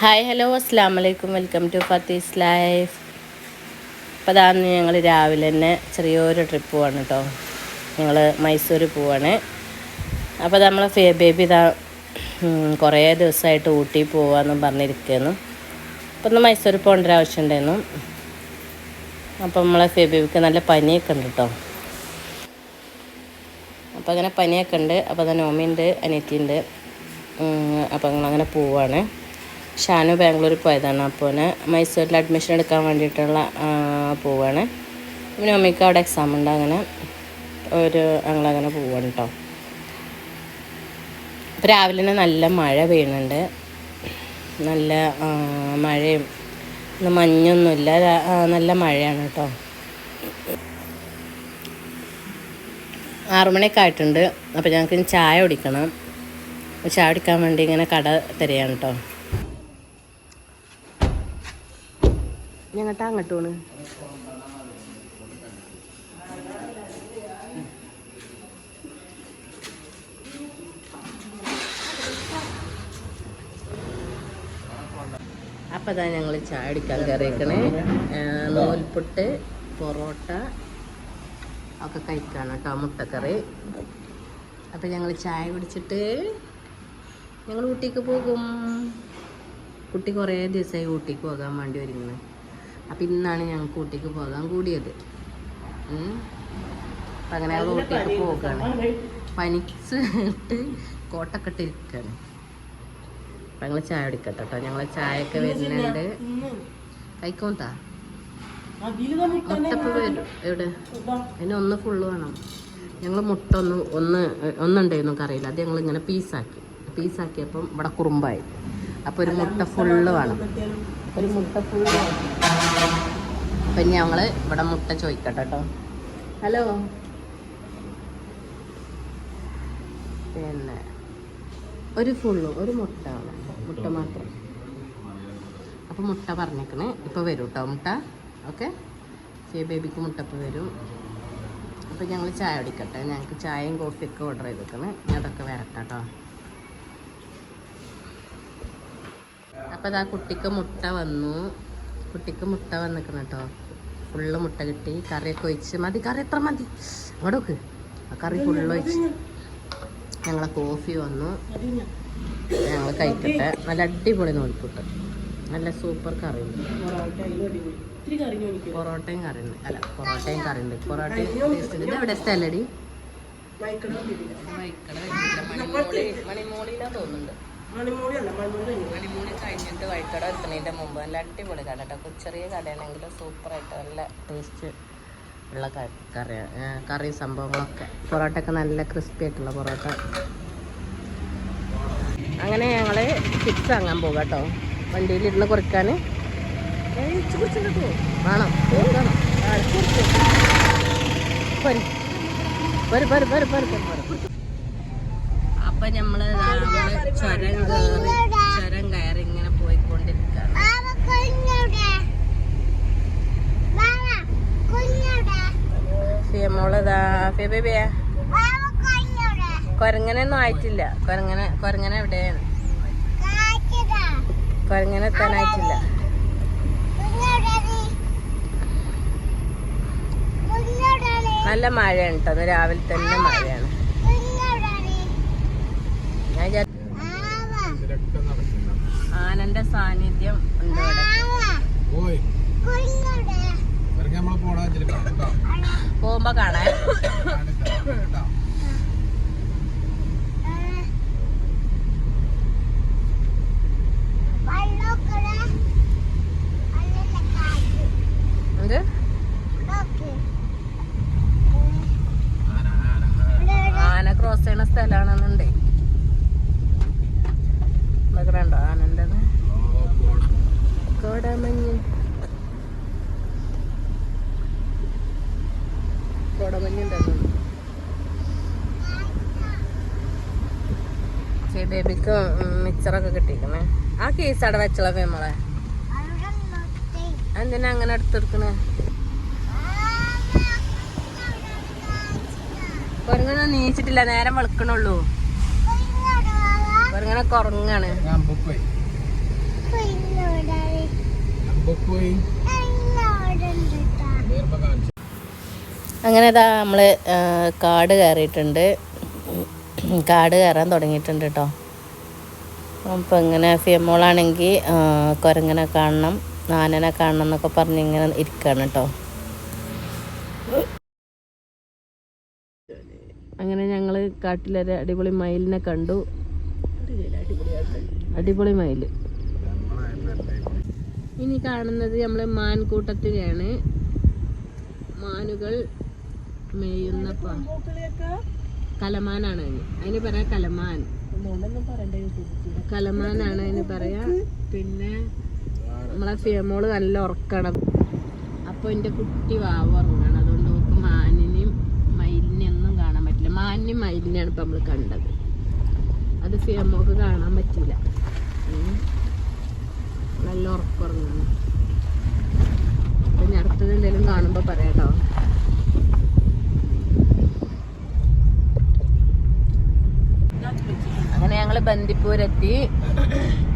Hi hello അസ്സാം വലൈക്കും welcome to ഫത്തീസ് life. അപ്പോൾ അതാണ് ഞങ്ങൾ രാവിലെ തന്നെ ചെറിയൊരു ട്രിപ്പ് പോവാണ് കേട്ടോ ഞങ്ങൾ മൈസൂർ പോവാണ്. അപ്പോൾ നമ്മളെ ഫേ ബേബി ഇതാ കുറേ ദിവസമായിട്ട് ഊട്ടി പോവാന്ന് പറഞ്ഞിരിക്കുന്നു അപ്പോൾ ഒന്ന് മൈസൂർ പോകേണ്ട ആവശ്യം ഉണ്ടായിരുന്നു. അപ്പോൾ നമ്മളെ ഫേ ബേബിക്ക് നല്ല പനിയൊക്കെ ഉണ്ട് കേട്ടോ അപ്പോൾ അങ്ങനെ പനിയൊക്കെ ഉണ്ട്. അപ്പോൾ തന്നെ നോമിയുണ്ട് അനിയത്തിയുണ്ട്. അപ്പോൾ അങ്ങനെ പോവാണ്. ഷാനു ബാംഗ്ലൂരിൽ പോയതാണ്. അപ്പോൾ മൈസൂരിൽ അഡ്മിഷൻ എടുക്കാൻ വേണ്ടിയിട്ടുള്ള പോവാണ്. പിന്നെ അമ്മയ്ക്ക് അവിടെ എക്സാം ഉണ്ട്. അങ്ങനെ ഒരു ഞങ്ങളങ്ങനെ പോവാണ് കേട്ടോ അപ്പോൾ രാവിലെ തന്നെ നല്ല മഴ പെയ്യുന്നുണ്ട്. നല്ല മഴയും മഞ്ഞൊന്നുമില്ല. നല്ല മഴയാണ് കേട്ടോ ആറുമണിയൊക്കെ ആയിട്ടുണ്ട്. അപ്പോൾ ഞങ്ങൾക്ക് ചായ കുടിക്കണം. ചായ കുടിക്കാൻ വേണ്ടി ഇങ്ങനെ കട തരികയാണ് കേട്ടോ അങ്ങോട്ട് പോണ്. അപ്പോൾ അതാ ഞങ്ങൾ ചായ കുടിക്കാൻ കയറിയേക്കണേ നൂൽപുട്ട് പൊറോട്ട ഒക്കെ കഴിക്കാണ് കേട്ടോ മുട്ടക്കറി. അപ്പം ഞങ്ങൾ ചായ കുടിച്ചിട്ട് ഞങ്ങൾ ഊട്ടിക്ക് പോകും. കുട്ടി കുറേ ദിവസമായി ഊട്ടിക്ക് പോകാൻ വേണ്ടി ഒരുങ്ങുന്നത് അപ്പം ഇന്നാണ് ഞങ്ങൾക്ക് ഊട്ടിക്ക് പോകാൻ കൂടിയത്. അപ്പം അങ്ങനെ ഞങ്ങൾ ഊട്ടിക്ക് പോകുകയാണ് പനിച്ച് ഇട്ട് കോട്ടൊക്കെ ഇട്ടിരിക്കുകയാണ് അപ്പം ഞങ്ങൾ ചായ കുടിക്കട്ടെ കേട്ടോ ഞങ്ങൾ ചായയൊക്കെ വരുന്നുണ്ട്. കഴിക്കോട്ടാ മുട്ടപ്പ് വരും. എവിടെ? അതിന് ഒന്ന് ഫുള്ള് വേണം. ഞങ്ങൾ മുട്ട ഒന്ന് ഒന്ന് ഒന്നുണ്ടായിരുന്നു കറിയില്ല അത് ഞങ്ങൾ ഇങ്ങനെ പീസാക്കി. പീസാക്കിയപ്പം ഇവിടെ കുറുമ്പായി. അപ്പോൾ ഒരു മുട്ട ഫുള്ള് വേണം. ഒരു മുട്ട ഫുള്ള് അപ്പം ഇനി ഞങ്ങൾ ഇവിടെ മുട്ട ചോദിക്കട്ടെ കേട്ടോ ഹലോ? പിന്നെ ഒരു ഫുള്ളു ഒരു മുട്ട മുട്ട മാത്രം. അപ്പൊ മുട്ട പറഞ്ഞേക്കണേ. ഇപ്പോൾ വരും കേട്ടോ മുട്ട. ഓക്കെ? ഫേ ബേബിക്ക് മുട്ടപ്പോൾ വരും. അപ്പോൾ ഞങ്ങൾ ചായ കുടിക്കട്ടെ. ഞങ്ങൾക്ക് ചായയും കോഫിയൊക്കെ ഓർഡർ ചെയ്തേക്കണേ. ഞാൻ അതൊക്കെ വരട്ടെ കേട്ടോ അപ്പോൾ അതാ കുട്ടിക്ക് മുട്ട വന്നു. കുട്ടിക്ക് മുട്ട വന്നിക്കണം കേട്ടോ. ഫുള്ള് മുട്ട കിട്ടി. കറിയൊക്കെ ഒഴിച്ച്. മതി കറി എത്ര മതി? അവിടെ നോക്ക്. ആ കറി ഫുള്ള് ഒഴിച്ച്. ഞങ്ങളെ കോഫി വന്നു. ഞങ്ങൾ കഴിക്കട്ടെ. നല്ല അടിപൊളി നൂൽപ്പുട്ട് നല്ല സൂപ്പർ കറി. ഉണ്ട് പൊറോട്ടയും കറി ഉണ്ട് അല്ല പൊറോട്ടയും കറി ഉണ്ട് പൊറോട്ടയും ടേസ്റ്റ് ഉണ്ട്. ഇത് എവിടെ സ്ഥലടി? മണിമോളിലാ മണിമോളിയിലാ തോന്നുന്നുണ്ട്. മണിമൂടി കഴിഞ്ഞിട്ട് വഴിക്കട എത്തുന്നതിന്റെ മുമ്പ് നല്ല അടിപൊളി കട കേട്ടോ ചെറിയ കടയാണെങ്കിലും സൂപ്പറായിട്ട് നല്ല ടേസ്റ്റ് ഉള്ള കറി കറി സംഭവങ്ങളൊക്കെ. പൊറോട്ടയൊക്കെ നല്ല ക്രിസ്പി ആയിട്ടുള്ള പൊറോട്ട. അങ്ങനെ ഞങ്ങൾ ചിപ്സ് വാങ്ങാൻ പോകാം കേട്ടോ വണ്ടിയിൽ ഇരുന്ന് കുറയ്ക്കാൻ വേണം. പോര്, പോര്, പോര്, പോര്, പോര്, പോര്. അപ്പൊ നമ്മൾ ദാ നമ്മൾ ചുരം കയറി ചുരം കയറി ഇങ്ങനെ പോയിക്കൊണ്ടിരിക്കുകയാണ് ഫിയമോൾ ഇതാ ഫിയ ബേബിയാ? കൊരങ്ങനൊന്നും ആയിട്ടില്ല. കൊരങ്ങനെ കൊരങ്ങനെ എവിടെയാണ്? കൊരങ്ങനെ എത്താനായിട്ടില്ല. നല്ല മഴയാണ് കേട്ടോ രാവിലെ തന്നെ മഴയാണ് ഞാൻ വിചാ- ആനന്റെ സാന്നിധ്യം ഉണ്ട് പോകുമ്പോ കാണാൻ ബേബിക്ക് മിച്ചറൊക്കെ കിട്ടിയിരിക്കണേ ആ കേസ് അവിടെ വെച്ചുള്ള ഫേമളെ എന്തിനാ അങ്ങനെ അടുത്തെടുക്കണേ കൊരങ്ങനൊന്നും നീച്ചിട്ടില്ല. നേരം വെളുക്കണുള്ളൂ. വരുമ്പോ കാണിച്ചു അങ്ങനെ ഇതാ നമ്മൾ കാട് കയറിയിട്ടുണ്ട്. കാട് കയറാൻ തുടങ്ങിയിട്ടുണ്ട് കേട്ടോ. അപ്പോൾ ഇങ്ങനെ ഫിയമോളാണെങ്കിൽ കുരങ്ങനെ കാണണം നാനനെ കാണണം എന്നൊക്കെ പറഞ്ഞ് ഇങ്ങനെ ഇരിക്കുകയാണ് കേട്ടോ. അങ്ങനെ ഞങ്ങൾ കാട്ടിലൊരു അടിപൊളി മയിലിനെ കണ്ടു. അടിപൊളി മയിൽ ഇനി കാണുന്നത് നമ്മൾ മാൻകൂട്ടത്തിനെയാണ്. മാനുകൾ മേയുന്ന കലമാനാണ് അതിന്. അതിന് പറയാ കലമാൻ. കലമാനാണ് അതിന് പറയാ. പിന്നെ നമ്മളെ ഫിയമോൾ നല്ല ഉറക്കണം അപ്പൊ എന്റെ കുട്ടി വാവ ഉറങ്ങണം. അതുകൊണ്ട് നമുക്ക് മാനിനെയും മയിലിനെയും ഒന്നും കാണാൻ പറ്റില്ല. മാനിനെയും മയിലിനെയാണ് ഇപ്പൊ നമ്മൾ കണ്ടത്. അത് ഫിയമോക്ക് കാണാൻ പറ്റില്ല. നല്ല ഉറക്കുറങ്ങണം അപ്പൊ ഞാൻ അടുത്തത് എന്തെങ്കിലും കാണുമ്പോ പറയാട്ടോ. ഞങ്ങൾ ബന്ദിപ്പൂരെത്തി.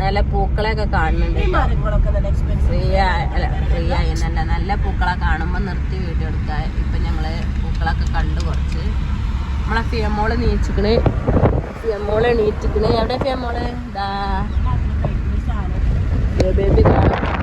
നല്ല പൂക്കളെയൊക്കെ കാണുന്നുണ്ട്. ഫ്രീ അല്ല ഫ്രീ ആയിരുന്നല്ല നല്ല പൂക്കളെ കാണുമ്പോൾ നിർത്തി വീഡിയോ എടുക്കാൻ ഇപ്പൊ ഞങ്ങൾ പൂക്കളൊക്കെ കണ്ടു കുറച്ച്. നമ്മളെ ഫിയമോൾ നീച്ചിക്കണ്. ഫിയമോൾ എണീറ്റിക്കണ്. എവിടെ ഫിയമോൾ? ഇതാ ബേബി കോളിഫ്ലവർ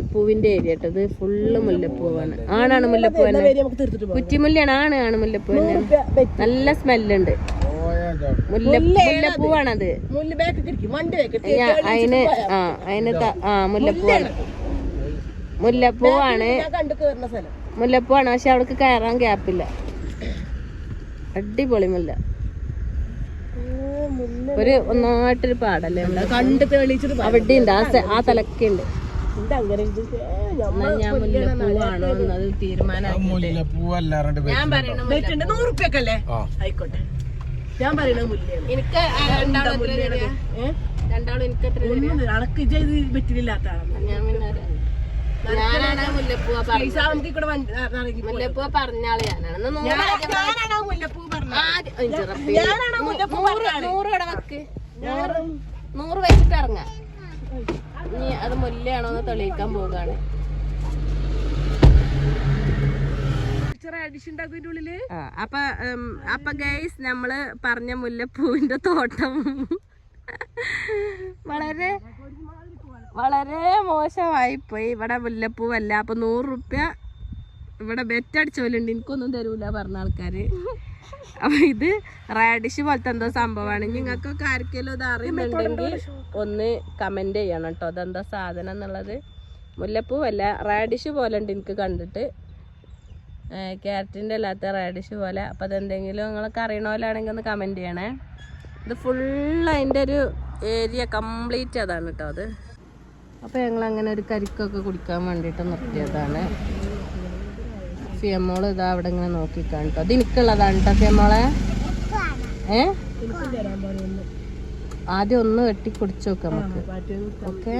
മുല്ലപ്പൂവിന്റെ ഏരിയ കേട്ടോ. ഇത് ഫുള്ള് മുല്ലപ്പൂവാണ്. ആണാണ് മുല്ലപ്പൂ തന്നെ? കുറ്റിമുല്ലയാണ് ആണ് ആണ് മുല്ലപ്പൂ തന്നെ. നല്ല സ്മെല്ലുണ്ട്. മുല്ല മുല്ലപ്പൂവാണത്. അതിന് ആ അതിന് ആ മുല്ലപ്പൂവാണ്. മുല്ലപ്പൂവാണ്. മുല്ലപ്പൂവാണ്. പക്ഷെ അവൾക്ക് കയറാൻ ഗ്യാപ്പില്ല അടിപൊളി മുല്ല. ഒരു ഒന്നായിട്ടൊരു പാടല്ലേ കണ്ട് തെളിയിച്ചിട്ട് അവിടെ ഉണ്ട് ആ തലക്കുണ്ട്. അങ്ങനെ ഇത് എന്നാ ഞാൻ മുല്ലപ്പൂവാണോ എന്നത് തീരുമാനമാക്കിയിട്ട്. ഞാൻ പറയണ വെച്ചിട്ടുണ്ട്. നൂറ് ആയിക്കോട്ടെ. ഞാൻ പറയണത് മുല്ലാണ് എനിക്ക് രണ്ടാളും? എനിക്ക് ഇത് ആളാണ് പറഞ്ഞ മുല്ലപ്പൂ പറഞ്ഞാൾ. ഞാനാണ് മുല്ലപ്പൂ നൂറ് നൂറ് ഇവിടെ വെക്ക്. നൂറ് വെച്ചിട്ട് ഇറങ്ങാം. മുല്ലയാണോ എന്ന് തെളിയിക്കാൻ പോവുകയാണ്. അപ്പൊ അപ്പൊ ഗൈസ് നമ്മൾ പറഞ്ഞ മുല്ലപ്പൂവിന്റെ തോട്ടം വളരെ വളരെ മോശമായി പോയി. ഇവിടെ മുല്ലപ്പൂവല്ല. അപ്പൊ നൂറ് റുപ്യ ഇവിടെ ബെറ്റടിച്ചോലുണ്ട് എനിക്കൊന്നും തരൂല പറഞ്ഞ ആൾക്കാര്. അപ്പൊ ഇത് റാഡിഷ് പോലത്തെ എന്തോ സംഭവമാണ്. നിങ്ങൾക്കൊക്കെ ആർക്കെങ്കിലും ഇത് അറിയുന്നുണ്ടെങ്കിൽ ഒന്ന് കമന്റ് ചെയ്യണം കേട്ടോ അതെന്താ സാധനം എന്നുള്ളത്? മുല്ലപ്പൂ അല്ല റാഡിഷ് പോലെ ഉണ്ട് എനിക്ക് കണ്ടിട്ട്. ക്യാരറ്റിന്റെ അല്ലാത്ത റാഡിഷ് പോലെ. അപ്പോൾ അതെന്തെങ്കിലും നിങ്ങൾക്ക് അറിയണ പോലെയാണെങ്കിൽ ഒന്ന് കമന്റ് ചെയ്യണേ. ഇത് ഫുള്ള് അതിന്റെ ഒരു ഏരിയ കംപ്ലീറ്റ് അതാണ് കേട്ടോ അത്. അപ്പോൾ ഞങ്ങൾ അങ്ങനെ ഒരു കരിക്കൊക്കെ കുടിക്കാൻ വേണ്ടിയിട്ട് നിർത്തിയതാണ്. ഫിയമോൾ ഇതാ അവിടെ ഇങ്ങനെ നോക്കിക്കാണ് കേട്ടോ അത് എനിക്കുള്ളതാണ് കേട്ടോ ഫിയമോളെ ഏ? ആദ്യം ഒന്ന് വെട്ടി കുടിച്ചു നോക്കാം നമുക്ക്. ഓക്കെ?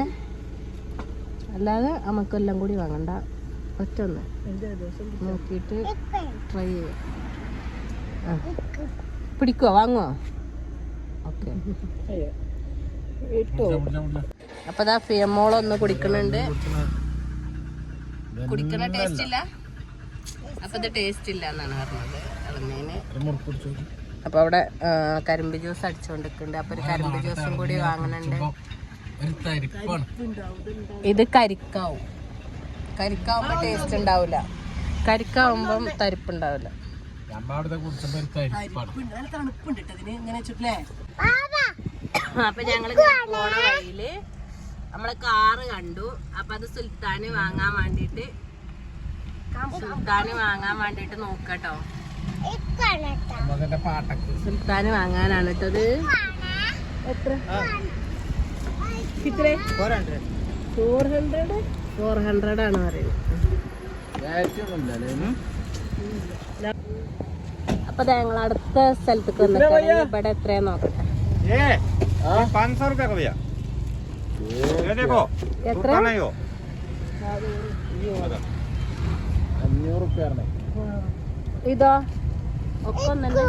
അല്ലാതെ നമുക്കെല്ലാം കൂടി വാങ്ങണ്ട. ഒറ്റ ഒന്ന് നോക്കിയിട്ട് ട്രൈ ചെയ്യാം. ആ. പിടിക്കുവോ? വാങ്ങുവോ? ഓക്കെ. അപ്പൊ ദാ ഫിയമോൾ ഒന്ന് കുടിക്കണുണ്ട്. കുടിക്കണ ടേസ്റ്റ് ഇല്ല? അപ്പൊ ഇത് ടേസ്റ്റ് ഇല്ല എന്നാണ് പറഞ്ഞത് ഇളനീന് അപ്പോൾ അവിടെ കരിമ്പ് ജ്യൂസ് അടിച്ചുകൊണ്ടിരിക്കുന്നുണ്ട് അപ്പൊ ഒരു കരിമ്പ് ജ്യൂസും കൂടി വാങ്ങണുണ്ട്. ഒരു തരിപ്പാണ്. ഇത് കരിക്കാവും. കരിക്കാവുമ്പോ ടേസ്റ്റ് ഉണ്ടാവില്ല കരിക്കാവുമ്പം തരിപ്പുണ്ടാവില്ല. അപ്പൊ ഞങ്ങൾ പോണ വഴിയിൽ നമ്മൾ കാറ് കണ്ടു. അപ്പൊ അത് സുൽത്താന് വാങ്ങാൻ വേണ്ടിട്ട് സുൽത്താന് വാങ്ങാൻ വേണ്ടിട്ട് വാങ്ങാനാണ് കേട്ടത് എത്ര? ഇത്രേ ഫോർ ഹൺഡ്രഡ് ഫോർ ഹൺഡ്രഡ് ആണ് പറയുന്നത്. അപ്പൊ ഞങ്ങൾ അടുത്ത സ്ഥലത്തേക്ക് വന്നിട്ട് ഇവിടെ എത്രയാ നോക്കട്ടെ. എത്ര ഇതോ. ഒപ്പം തന്നെ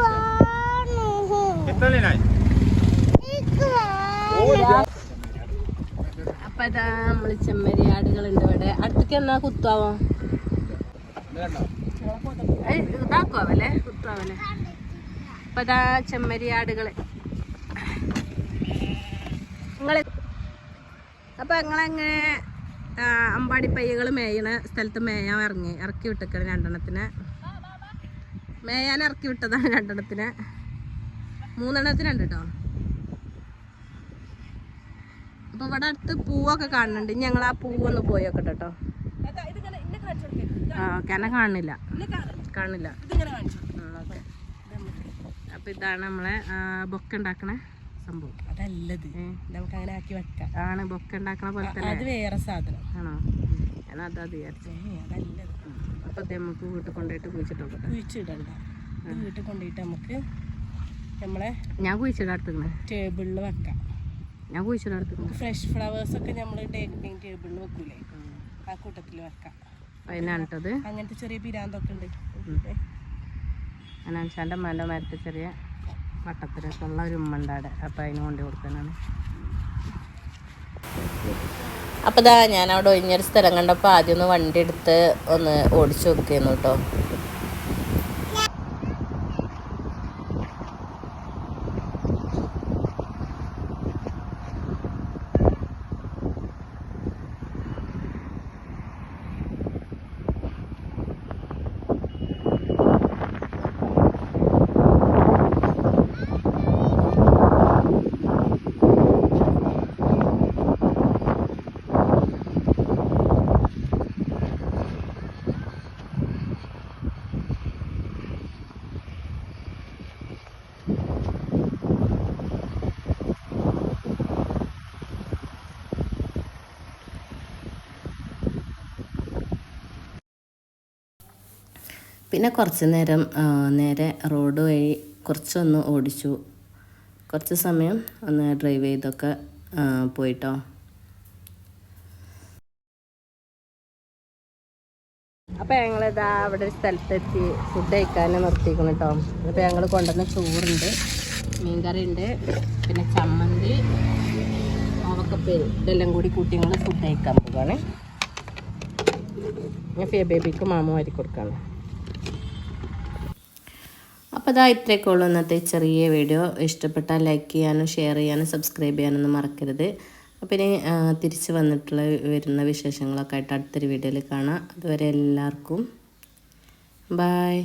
അപ്പൊ ഇതാ നമ്മൾ ചെമ്മരി ആടുകളുണ്ട് ഇവിടെ. അടുത്തേക്ക് എന്നാ കുത്താവോ? ഇതാക്കുവാവല്ലേ? കുത്താവല്ലേ? അപ്പൊ ഇതാ ചെമ്മരി ആടുകൾ നിങ്ങൾ അപ്പൊ നിങ്ങളെങ്ങനെ അമ്പാടി പയ്യകൾ മേയണ സ്ഥലത്ത് മേയാൻ ഇറങ്ങി ഇറക്കി വിട്ടേക്കാണ് രണ്ടെണ്ണത്തിന്. മേയാൻ ഇറക്കി വിട്ടതാണ് രണ്ടെണ്ണത്തിന്. മൂന്നെണ്ണത്തിനുണ്ട് കേട്ടോ അപ്പൊ ഇവിടെ അടുത്ത് പൂവൊക്കെ കാണുന്നുണ്ട്. ഇനി ഞങ്ങൾ ആ പൂവൊന്ന് കേട്ടോ ഇതിങ്ങനെ ഇന്നെ കാണിച്ചു ആ കന കാണില്ല. ഓക്കെ. അപ്പൊ ഇതാണ് നമ്മളെ ബൊക്ക ഉണ്ടാക്കണ. സംഭവം. അതല്ലത്. നമുക്ക് അങ്ങനെ ആക്കി വെക്കാം. ആണ് ബൊക്ക ഉണ്ടാക്കണ പോലെ അത് വേറെ സാധനം. ആണോ? ഞാൻ അതാ വിചാരിച്ചു. അതല്ലത്. അപ്പൊ നമുക്ക് വീട്ടിൽ കൊണ്ടുപോയിട്ട് കുഴിച്ചിട്ട് നോക്കട്ടെ. കുഴിച്ചിടണ്ട. വീട്ടിൽ കൊണ്ടുപോയിട്ട് നമുക്ക് നമ്മളെ ഞാൻ കുഴിച്ചിടാ ടേബിളിൽ വെക്കാം. ഞാൻ കുഴിച്ചിടാ ഫ്രഷ് ഫ്ലവേഴ്സ് ഒക്കെ നമ്മൾ ഡൈനിങ് ടേബിളിൽ വെക്കൂലേ? ആ കൂട്ടത്തിൽ വെക്കാം. അതിനാണ് കേട്ടത് അങ്ങനത്തെ ചെറിയ പിരാന്തൊക്കെ ഉണ്ട്. അനാൻ അനാൻഷാന്റെ മല മരത്തെ ചെറിയ വട്ടത്തിലൊക്കെ ഉള്ള ഒരു ഉമ്മണ്ടാടെ അപ്പം അതിന് കൊണ്ടു കൊടുക്കാനാണ്. അപ്പോൾ ഇതാ ഞാൻ അവിടെ ഒഴിഞ്ഞൊരു സ്ഥലം കണ്ടപ്പോൾ ആദ്യം ഒന്ന് വണ്ടി എടുത്ത് ഒന്ന് ഓടിച്ചു നോക്കിയിരുന്നു കേട്ടോ. പിന്നെ കുറച്ച് നേരം നേരെ റോഡ് വഴി കുറച്ചൊന്ന് ഓടിച്ചു. കുറച്ച് സമയം ഒന്ന് ഡ്രൈവ് ചെയ്തൊക്കെ പോയിട്ടോ. അപ്പോൾ ഞങ്ങളിതാ അവിടെ ഒരു സ്ഥലത്തെത്തി ഫുഡ് കഴിക്കാൻ നിർത്തിക്കണം കേട്ടോ അപ്പോൾ ഞങ്ങൾ കൊണ്ടുവന്ന ചോറുണ്ട് മീൻകറി ഉണ്ട് പിന്നെ ചമ്മന്തി അവക്കപ്പേര് ഇതെല്ലാം കൂടി കൂട്ടി ഞങ്ങൾ ഫുഡ് കഴിക്കാൻ പോവുകയാണ് ഞാൻ ഫിയ ബേബിക്ക് മാമ വാരി കൊടുക്കാണ്. അപ്പോൾ ഇതാ ഇത്രയൊക്കെ ഉള്ളൂ ഇന്നത്തെ ചെറിയ വീഡിയോ. ഇഷ്ടപ്പെട്ടാൽ ലൈക്ക് ചെയ്യാനും ഷെയർ ചെയ്യാനും സബ്സ്ക്രൈബ് ചെയ്യാനൊന്നും മറക്കരുത്. അപ്പോൾ ഇനി തിരിച്ച് വന്നിട്ടുള്ള വരുന്ന വിശേഷങ്ങളൊക്കെ ആയിട്ട് അടുത്തൊരു വീഡിയോയിൽ കാണാം. അതുവരെ എല്ലാവർക്കും ബായ്